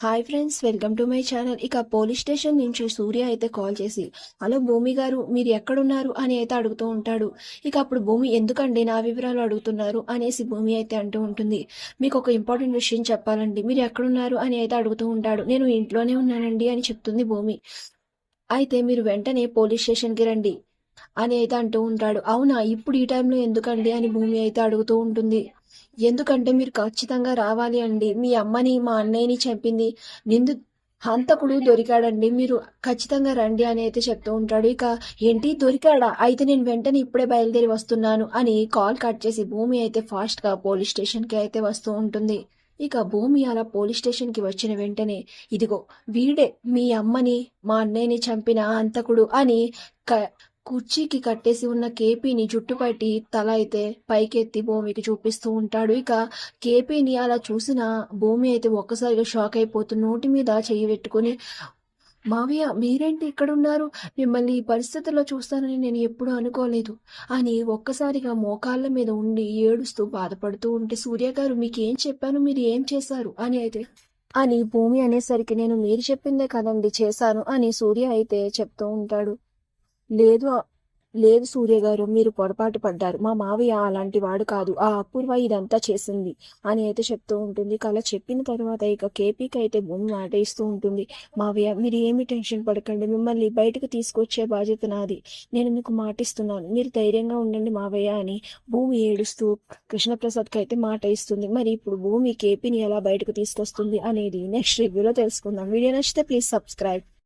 Hi friends welcome to my channel ఇక police station నుంచి సూర్య అయితే కాల్ చేసి హలో భూమి గారు మీరు ఎక్కడున్నారు? అని అయితే అడుగుతూ ఉంటాడు. ఇక అప్పుడు భూమి ఎందుకండి నా వివరాలు అడుగుతున్నారు? అనేసి భూమి అయితే అంటూ ఉంటుంది. మీకు ఒక ఇంపార్టెంట్ విషయం చెప్పాలండి. మీరు ఎక్కడున్నారు? అని అయితే అడుగుతూ ఉంటాడు. నేను ఇంట్లోనే ఉన్నానండి అని చెప్తుంది భూమి. అయితే మీరు వెంటనే పోలీస్ స్టేషన్కి రండి అని అయితే అంటూ ఉంటాడు. అవునా? ఇప్పుడు ఈ టైంలో ఎందుకండి? అని భూమి అయితే అడుగుతూ ఉంటుంది. ఎందుకంటే మీరు ఖచ్చితంగా రావాలి అండి. మీ అమ్మని మా అన్నయ్యని చంపింది నిందు హంతకుడు దొరికాడండి. మీరు ఖచ్చితంగా రండి అని అయితే చెప్తూ ఉంటాడు. ఇక ఏంటి? దొరికాడా? అయితే నేను వెంటనే ఇప్పుడే బయలుదేరి వస్తున్నాను అని కాల్ కట్ చేసి భూమి అయితే ఫాస్ట్గా పోలీస్ స్టేషన్కి అయితే వస్తూ ఉంటుంది. ఇక భూమి అలా పోలీస్ స్టేషన్కి వచ్చిన వెంటనే ఇదిగో వీడే మీ అమ్మని మా అన్నయ్యని చంపిన హంతకుడు అని క- కుర్చీకి కట్టేసి ఉన్న కేపీని జుట్టుపట్టి తల అయితే పైకెత్తి భూమికి చూపిస్తూ ఉంటాడు. ఇక కేపీని అలా చూసిన భూమి అయితే ఒక్కసారిగా షాక్ అయిపోతూ నోటి మీద చెయ్యి పెట్టుకుని మావయ్య మీరేంటి ఇక్కడ ఉన్నారు మిమ్మల్ని ఈ పరిస్థితుల్లో చూస్తానని నేను ఎప్పుడూ అనుకోలేదు. అని ఒక్కసారిగా మోకాళ్ళ మీద ఉండి ఏడుస్తూ బాధపడుతూ ఉంటే సూర్య గారు మీకు ఏం చెప్పాను? మీరు ఏం చేశారు? అని అయితే అని భూమి అనేసరికి నేను మీరు చెప్పిందే కదండి చేశాను అని సూర్య అయితే చెప్తూ ఉంటాడు. లేదు లేదు సూర్య గారు మీరు పొరపాటు పడ్డారు. మా మావయ్య అలాంటి వాడు కాదు. ఆ అపూర్వ ఇదంతా చేసింది అని అయితే చెప్తూ ఉంటుంది. కళ చెప్పిన తర్వాత ఇక కేపీకి అయితే భూమి మాట ఇస్తూ ఉంటుంది. మావయ్య మీరు ఏమి టెన్షన్ పడకండి. మిమ్మల్ని బయటకు తీసుకొచ్చే బాధ్యత నాది. నేను మీకు మాటిస్తున్నాను. మీరు ధైర్యంగా ఉండండి మావయ్య అని భూమి ఏడుస్తూ కృష్ణప్రసాద్కి అయితే మాట ఇస్తుంది. మరి ఇప్పుడు భూమి కేపీని ఎలా బయటకు తీసుకొస్తుంది అనేది నెక్స్ట్ రివ్యూలో తెలుసుకుందాం. వీడియో నచ్చితే ప్లీజ్ సబ్స్క్రైబ్.